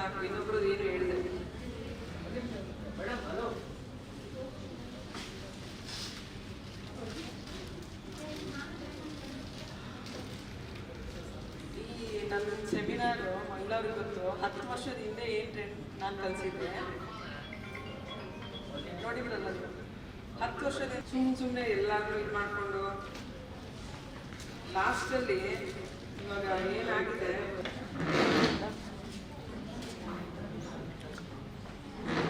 ಸಾಕು, ಇನ್ನೊಬ್ರದ್ದು ಏನು ಹೇಳಿದೆ. ಈ ನನ್ನ ಸೆಮಿನಾರು ಮಂಗಳೂರಿಗೆ ಗೊತ್ತು ಹತ್ತು ವರ್ಷದ ಹಿಂದೆ ಏನು ಟ್ರೆಂಡ್ ನಾನು ಕಲಿಸಿದ್ದೆ? ನೋಡಿದ್ರಲ್ಲ ಹತ್ತು ವರ್ಷದ ಸುಮ್ಮನೆ ಸುಮ್ಮನೆ ಎಲ್ಲಾದ್ರೂ ಇದು ಮಾಡಿಕೊಂಡು ಲಾಸ್ಟಲ್ಲಿ ಇವಾಗ ಏನಾಗಿದೆ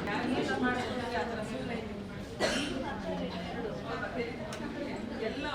ಯಾರು ಮಾಡ್ಕೊಂಡ್ರೆ ಆ ಥರ ಸುಮ್ಮನೆ ಎಲ್ಲ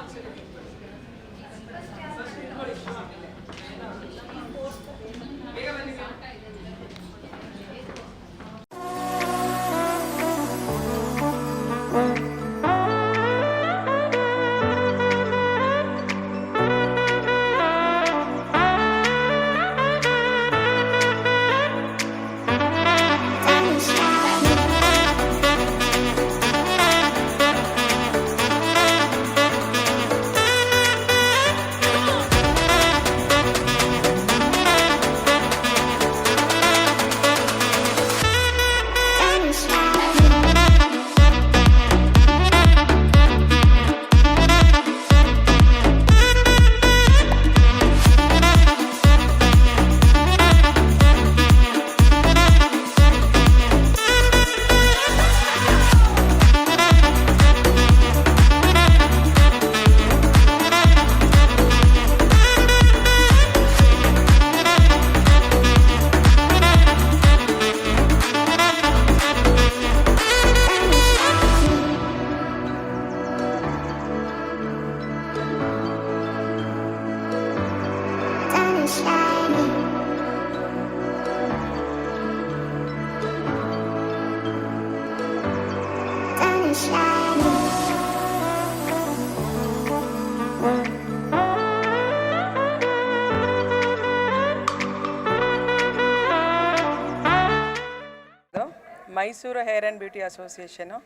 Mysuru hair and beauty association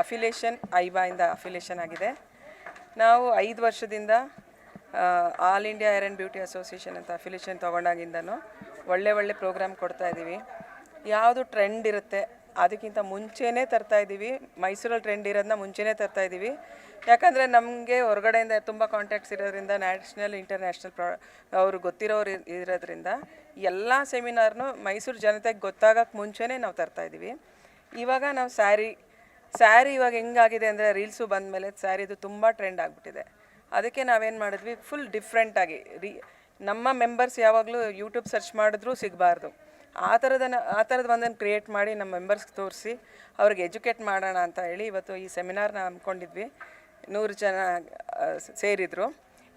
affiliation ಇಂದ ಅಫಿಲೇಷನ್ ಆಗಿದೆ. ನಾವು ಐದು ವರ್ಷದಿಂದ all India hair and beauty association ಅಂತ ಅಫಿಲೇಷನ್ ತೊಗೊಂಡಾಗಿಂದನೂ ಒಳ್ಳೆ ಒಳ್ಳೆ ಪ್ರೋಗ್ರಾಮ್ ಕೊಡ್ತಾ ಇದ್ದೀವಿ ಯಾವುದು ಟ್ರೆಂಡ್ ಇರುತ್ತೆ, ಅದಕ್ಕಿಂತ ಮುಂಚೆನೇ ತರ್ತಾ ಇದ್ದೀವಿ ಮೈಸೂರಲ್ಲಿ ಟ್ರೆಂಡ್ ಇರೋದನ್ನ ಮುಂಚೆನೇ ತರ್ತಾ ಇದ್ದೀವಿ ಯಾಕಂದರೆ ನಮಗೆ ಹೊರಗಡೆಯಿಂದ ತುಂಬ ಕಾಂಟ್ಯಾಕ್ಟ್ಸ್ ಇರೋದ್ರಿಂದ ನ್ಯಾಷನಲ್ ಇಂಟರ್ನ್ಯಾಷನಲ್ ಪ್ರಾ, ಅವರು ಗೊತ್ತಿರೋರು ಇರ್- ಇರೋದ್ರಿಂದ, ಎಲ್ಲ ಸೆಮಿನಾರ್ನು ಮೈಸೂರು ಜನತೆಗೆ ಗೊತ್ತಾಗಕ್ಕೆ ಮುಂಚೆನೇ ನಾವು ತರ್ತಾ ಇದ್ದೀವಿ ಇವಾಗ ನಾವು ಸ್ಯಾರಿ ಸ್ಯಾರಿ ಇವಾಗ ಹೆಂಗಾಗಿದೆ ಅಂದರೆ ರೀಲ್ಸು ಬಂದಮೇಲೆ ಸ್ಯಾರಿದು ತುಂಬ ಟ್ರೆಂಡ್ ಆಗಿಬಿಟ್ಟಿದೆ. ಅದಕ್ಕೆ ನಾವೇನು ಮಾಡಿದ್ವಿ? ಫುಲ್ ಡಿಫ್ರೆಂಟಾಗಿ ರೀ, ನಮ್ಮ ಮೆಂಬರ್ಸ್ ಯಾವಾಗಲೂ ಯೂಟ್ಯೂಬ್ ಸರ್ಚ್ ಮಾಡಿದ್ರೂ ಸಿಗಬಾರ್ದು. ಆ ಥರದನ್ನ ಆ ಥರದ ಒಂದನ್ನು ಕ್ರಿಯೇಟ್ ಮಾಡಿ ನಮ್ಮ ಮೆಂಬರ್ಸ್ಗೆ ತೋರಿಸಿ, ಅವ್ರಿಗೆ ಎಜುಕೇಟ್ ಮಾಡೋಣ ಅಂತ ಹೇಳಿ ಇವತ್ತು ಈ ಸೆಮಿನಾರ್ನ ಅಂದ್ಕೊಂಡಿದ್ವಿ ನೂರು ಜನ ಸೇರಿದರು.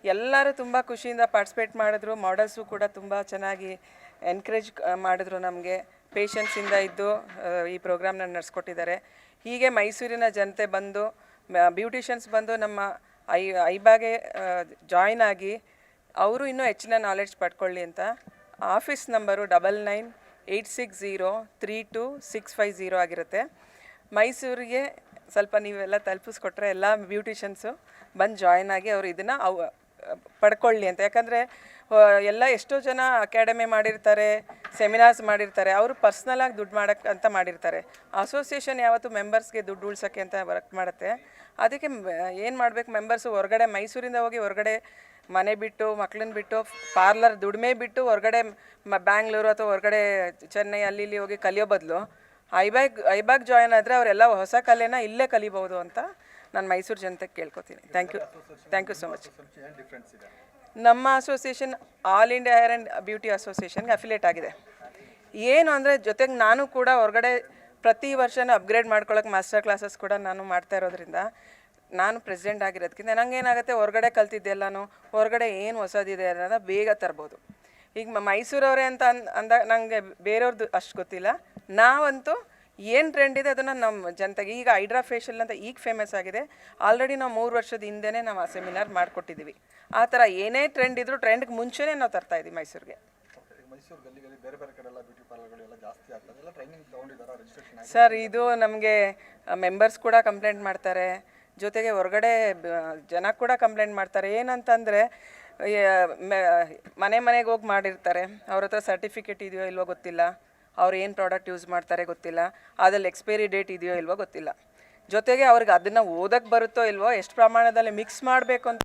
ಎಲ್ಲರೂ ತುಂಬ ಖುಷಿಯಿಂದ ಪಾರ್ಟಿಸಿಪೇಟ್ ಮಾಡಿದ್ರು. ಮಾಡಲ್ಸು ಕೂಡ ತುಂಬ ಚೆನ್ನಾಗಿ ಎನ್ಕರೇಜ್ ಮಾಡಿದ್ರು ನಮಗೆ. ಪೇಷನ್ಸಿಂದ ಇದ್ದು ಈ ಪ್ರೋಗ್ರಾಮ್ನ ನಡೆಸ್ಕೊಟ್ಟಿದ್ದಾರೆ. ಹೀಗೆ ಮೈಸೂರಿನ ಜನತೆ ಬಂದು ಬ್ಯೂಟಿಷಿಯನ್ಸ್ ಬಂದು ನಮ್ಮ ಐ, ಐಬಾಗೆ ಜಾಯ್ನ್ ಆಗಿ ಅವರು ಇನ್ನೂ ಹೆಚ್ಚಿನ ನಾಲೆಡ್ಜ್ ಪಡ್ಕೊಳ್ಳಿ ಅಂತ. Office number double nine eight six zero three two six five zero ಆಗಿರುತ್ತೆ. ಮೈಸೂರಿಗೆ ಸ್ವಲ್ಪ ನೀವೆಲ್ಲ ತಲುಪಿಸ್ಕೊಟ್ರೆ ಎಲ್ಲ ಬ್ಯೂಟಿಷನ್ಸು ಬಂದು ಜಾಯ್ನ್ ಆಗಿ ಅವರು ಇದನ್ನು ಅವು ಪಡ್ಕೊಳ್ಳಿ ಅಂತ. ಯಾಕಂದರೆ ಎಲ್ಲ ಎಷ್ಟೋ ಜನ ಅಕಾಡೆಮಿ ಮಾಡಿರ್ತಾರೆ ಸೆಮಿನಾರ್ಸ್ ಮಾಡಿರ್ತಾರೆ, ಅವರು ಪರ್ಸ್ನಲಾಗಿ ದುಡ್ಡು ಮಾಡೋಕ್ಕೆ ಅಂತ ಮಾಡಿರ್ತಾರೆ. ಅಸೋಸಿಯೇಷನ್ ಯಾವತ್ತು ಮೆಂಬರ್ಸ್ಗೆ ದುಡ್ಡು ಉಳ್ಸೋಕ್ಕೆ ಅಂತ ವರ್ಕ್ ಮಾಡುತ್ತೆ. ಅದಕ್ಕೆ ಏನು ಮಾಡಬೇಕು ಮೆಂಬರ್ಸು ಹೊರಗಡೆ, ಮೈಸೂರಿಂದ ಹೋಗಿ ಹೊರಗಡೆ ಮನೆ ಬಿಟ್ಟು ಮಕ್ಳನ್ನ ಬಿಟ್ಟು ಪಾರ್ಲರ್ ದುಡಿಮೆ ಬಿಟ್ಟು ಹೊರಗಡೆ ಬ್ಯಾಂಗ್ಳೂರು ಅಥವಾ ಹೊರಗಡೆ ಚೆನ್ನೈ ಅಲ್ಲಿ ಇಲ್ಲಿ ಹೋಗಿ ಕಲಿಯೋ ಬದಲು ಐಬ್ಯಾಗ್ ಐಬ್ಯಾಗ್ ಜಾಯ್ನ್ ಆದರೆ ಅವರೆಲ್ಲ ಹೊಸ ಕಲೆನ ಇಲ್ಲೇ ಕಲಿಬೋದು ಅಂತ ನಾನು ಮೈಸೂರು ಜನತೆಗೆ ಕೇಳ್ಕೊತೀನಿ. Thank you thank you so much ನಮ್ಮ association all India hair and beauty ಅಸೋಸಿಯೇಷನ್ಗೆ affiliate ಆಗಿದೆ. ಏನು ಅಂದರೆ ಜೊತೆಗೆ ನಾನು ಕೂಡ ಹೊರಗಡೆ ಪ್ರತಿ ವರ್ಷನೂ ಅಪ್ಗ್ರೇಡ್ ಮಾಡ್ಕೊಳ್ಳೋಕೆ ಮಾಸ್ಟರ್ ಕ್ಲಾಸಸ್ ಕೂಡ ನಾನು ಮಾಡ್ತಾ ಇರೋದ್ರಿಂದ ನಾನು ಪ್ರೆಸಿಡೆಂಟ್ ಆಗಿರೋದಕ್ಕಿಂತ ನಂಗೇನಾಗುತ್ತೆ ಹೊರಗಡೆ ಕಲ್ತಿದ್ದೆಲ್ಲನೂ ಹೊರಗಡೆ ಏನು ಹೊಸದಿದೆ ಅನ್ನೋದನ್ನ ಬೇಗ ತರ್ಬೋದು. ಈಗ ಮೈಸೂರವರೇ ಅಂತ ಅಂದ ಅಂದಾಗ ನನಗೆ ಬೇರೆಯವ್ರದ್ದು ಅಷ್ಟು ಗೊತ್ತಿಲ್ಲ. ನಾವಂತೂ ಏನು ಟ್ರೆಂಡ್ ಇದೆ ಅದನ್ನು ನಮ್ಮ ಜನತೆಗೆ ಈಗ ಹೈಡ್ರಾ ಫೇಶಿಯಲ್ ಅಂತ ಈಗ ಫೇಮಸ್ ಆಗಿದೆ. ಆಲ್ರೆಡಿ ನಾವು ಮೂರು ವರ್ಷದ ಹಿಂದೆನೇ ನಾವು ಆ ಸೆಮಿನಾರ್ ಮಾಡಿಕೊಟ್ಟಿದ್ದೀವಿ ಆ ಥರ ಏನೇ ಟ್ರೆಂಡ್ ಇದ್ರೂ ಟ್ರೆಂಡ್ಗೆ ಮುಂಚೆನೇ ನಾವು ತರ್ತಾ ಇದ್ದೀವಿ ಮೈಸೂರಿಗೆ. ಸರ್ ಇದು ನಮಗೆ ಮೆಂಬರ್ಸ್ ಕೂಡ ಕಂಪ್ಲೇಂಟ್ ಮಾಡ್ತಾರೆ. ಜೊತೆಗೆ ಹೊರಗಡೆ ಜನ ಕೂಡ ಕಂಪ್ಲೇಂಟ್ ಮಾಡ್ತಾರೆ. ಏನಂತಂದರೆ ಮನೆ ಮನೆಗೆ ಹೋಗಿ ಮಾಡಿರ್ತಾರೆ. ಅವ್ರ ಹತ್ರ ಸರ್ಟಿಫಿಕೇಟ್ ಇದೆಯೋ ಇಲ್ವೋ ಗೊತ್ತಿಲ್ಲ. ಅವ್ರು ಏನು ಪ್ರಾಡಕ್ಟ್ ಯೂಸ್ ಮಾಡ್ತಾರೆ ಗೊತ್ತಿಲ್ಲ. ಅದ್ರಲ್ಲಿ ಎಕ್ಸ್ಪೈರಿ ಡೇಟ್ ಇದೆಯೋ ಇಲ್ವೋ ಗೊತ್ತಿಲ್ಲ. ಜೊತೆಗೆ ಅವ್ರಿಗೆ ಅದನ್ನು ಓದಕ್ಕೆ ಬರುತ್ತೋ ಇಲ್ವೋ, ಎಷ್ಟು ಪ್ರಮಾಣದಲ್ಲಿ ಮಿಕ್ಸ್ ಮಾಡಬೇಕು ಅಂತ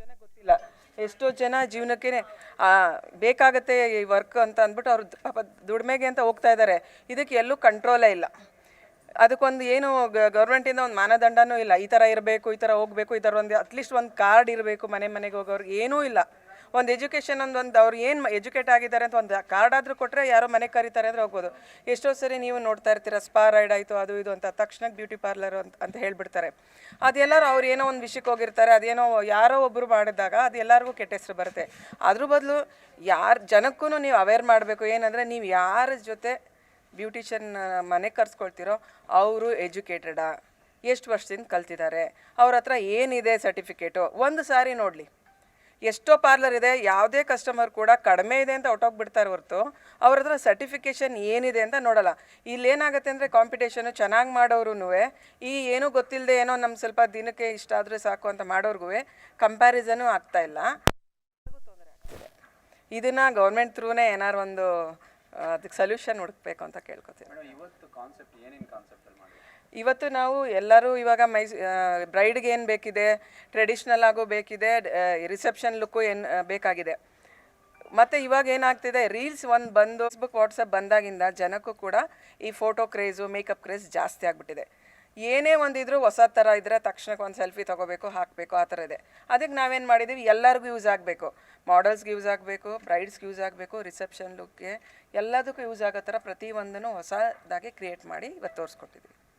ಜನ ಗೊತ್ತಿಲ್ಲ. ಎಷ್ಟೋ ಜನ ಜೀವನಕ್ಕೆ ಬೇಕಾಗತ್ತೆ ಈ ವರ್ಕ್ ಅಂತ ಅಂದ್ಬಿಟ್ಟು ಅವ್ರು ಪಾಪ ದುಡಿಮೆಗೆ ಅಂತ ಹೋಗ್ತಾ ಇದ್ದಾರೆ ಇದಕ್ಕೆ ಎಲ್ಲೂ ಕಂಟ್ರೋಲೇ ಇಲ್ಲ. ಅದಕ್ಕೊಂದು ಏನು ಗೌರ್ಮೆಂಟಿಂದ ಒಂದು ಮಾನದಂಡನೂ ಇಲ್ಲ. ಈ ಥರ ಇರಬೇಕು, ಈ ಥರ ಹೋಗಬೇಕು, ಈ ಥರ ಒಂದು ಅಟ್ಲೀಸ್ಟ್ ಒಂದು ಕಾರ್ಡ್ ಇರಬೇಕು ಮನೆ ಮನೆಗೆ ಹೋಗೋರ್ಗೆ. ಏನೂ ಇಲ್ಲ. ಒಂದು ಎಜುಕೇಷನ್ ಒಂದು ಒಂದು ಅವ್ರು ಏನು ಎಜುಕೇಟ್ ಆಗಿದ್ದಾರೆ ಅಂತ ಒಂದು ಕಾರ್ಡ್ ಆದರೂ ಕೊಟ್ಟರೆ ಯಾರೋ ಮನೆ ಕರೀತಾರೆ ಅಂದರೆ ಹೋಗ್ಬೋದು. ಎಷ್ಟೋ ಸರಿ ನೀವು ನೋಡ್ತಾ ಇರ್ತೀರ ಸ್ಪಾ ರೈಡ್ ಆಯಿತು, ಅದು ಇದು ಅಂತ ತಕ್ಷಣ ಬ್ಯೂಟಿ ಪಾರ್ಲರ್ ಅಂತ ಅಂತ ಹೇಳ್ಬಿಡ್ತಾರೆ. ಅದೆಲ್ಲರೂ ಅವ್ರು ಏನೋ ಒಂದು ವಿಷಯಕ್ಕೆ ಹೋಗಿರ್ತಾರೆ, ಅದೇನೋ ಯಾರೋ ಒಬ್ಬರು ಮಾಡಿದಾಗ ಅದು ಎಲ್ಲರಿಗೂ ಕೆಟ್ಟ ಹೆಸರು ಬರುತ್ತೆ. ಅದ್ರ ಬದಲು ಯಾರು ಜನಕ್ಕೂ ನೀವು ಅವೇರ್ ಮಾಡಬೇಕು, ಏನಂದರೆ ನೀವು ಯಾರ ಜೊತೆ ಬ್ಯೂಟಿಷಿಯನ್ ಮನೆ ಕರ್ಸ್ಕೊಳ್ತಿರೋ ಅವರು ಎಜುಕೇಟೆಡಾ ಎಷ್ಟು ವರ್ಷದಿಂದ ಕಲ್ತಿದ್ದಾರೆ. ಅವ್ರ ಹತ್ರ ಏನಿದೆ ಸರ್ಟಿಫಿಕೇಟು ಒಂದು ಸಾರಿ ನೋಡಲಿ. ಎಷ್ಟೋ ಪಾರ್ಲರ್ ಇದೆ, ಯಾವುದೇ ಕಸ್ಟಮರ್ ಕೂಡ ಕಡಿಮೆ ಇದೆ ಅಂತ ಹೊಟ್ಟೋಗ್ಬಿಡ್ತಾರೆ ಹೊರತು, ಅವ್ರ ಹತ್ರ ಸರ್ಟಿಫಿಕೇಷನ್ ಏನಿದೆ ಅಂತ ನೋಡಲ್ಲ. ಇಲ್ಲಿ ಏನಾಗುತ್ತೆ ಅಂದರೆ ಕಾಂಪಿಟೇಷನು ಚೆನ್ನಾಗಿ ಮಾಡೋರು ಈ ಏನೂ ಗೊತ್ತಿಲ್ಲದೆ ಏನೋ ನಮ್ಮ ಸ್ವಲ್ಪ ದಿನಕ್ಕೆ ಇಷ್ಟ ಆದರೆ ಸಾಕು ಅಂತ ಮಾಡೋರ್ಗೂ ಕಂಪ್ಯಾರಿಸನು ಆಗ್ತಾ ಇಲ್ಲ. ಇದನ್ನು ಗೌರ್ಮೆಂಟ್ ಥ್ರೂನೇ ಏನಾರು ಒಂದು ಅದಕ್ಕೆ ಸೊಲ್ಯೂಷನ್ ಹುಡುಕ್ಬೇಕು ಅಂತ ಕೇಳ್ಕೊತೀನಿ. ಇವತ್ತು ನಾವು ಎಲ್ಲರೂ ಇವಾಗ ಮೈ ಬ್ರೈಡ್ಗೆ ಏನು ಬೇಕಿದೆ ಟ್ರೆಡಿಷ್ನಲ್ ಆಗೋ ಬೇಕಿದೆ ರಿಸೆಪ್ಷನ್ ಲುಕ್ಕು ಏನು ಬೇಕಾಗಿದೆ. ಮತ್ತು ಇವಾಗ ಏನಾಗ್ತಿದೆ ರೀಲ್ಸ್ ಒಂದು ಬಂದು ಫೇಸ್ಬುಕ್ ವಾಟ್ಸಪ್ ಬಂದಾಗಿಂದ ಜನಕ್ಕೂ ಕೂಡ ಈ ಫೋಟೋ ಕ್ರೇಜು ಮೇಕಪ್ ಕ್ರೇಜ್ ಜಾಸ್ತಿ ಆಗಿಬಿಟ್ಟಿದೆ. ಏನೇ ಒಂದಿದ್ರು ಹೊಸ ಥರ ಇದ್ದರೆ ತಕ್ಷಣಕ್ಕೆ ಒಂದು ಸೆಲ್ಫಿ ತೊಗೋಬೇಕು, ಹಾಕಬೇಕು, ಆ ಥರ ಇದೆ. ಅದಕ್ಕೆ ನಾವೇನು ಮಾಡಿದ್ದೀವಿ ಎಲ್ಲರಿಗೂ ಯೂಸ್ ಆಗಬೇಕು. ಮಾಡಲ್ಸ್ಗೆ ಯೂಸ್ ಆಗಬೇಕು ಬ್ರೈಡ್ಸ್ಗೆ ಯೂಸ್ ಆಗಬೇಕು ರಿಸೆಪ್ಷನ್ ಲುಕ್ಗೆ ಎಲ್ಲದಕ್ಕೂ ಯೂಸ್ ಆಗೋ ಥರ ಪ್ರತಿಯೊಂದನ್ನು ಹೊಸದಾಗಿ ಕ್ರಿಯೇಟ್ ಮಾಡಿ ಇವತ್ತು ತೋರಿಸ್ಕೊಟ್ಟಿದ್ದೀವಿ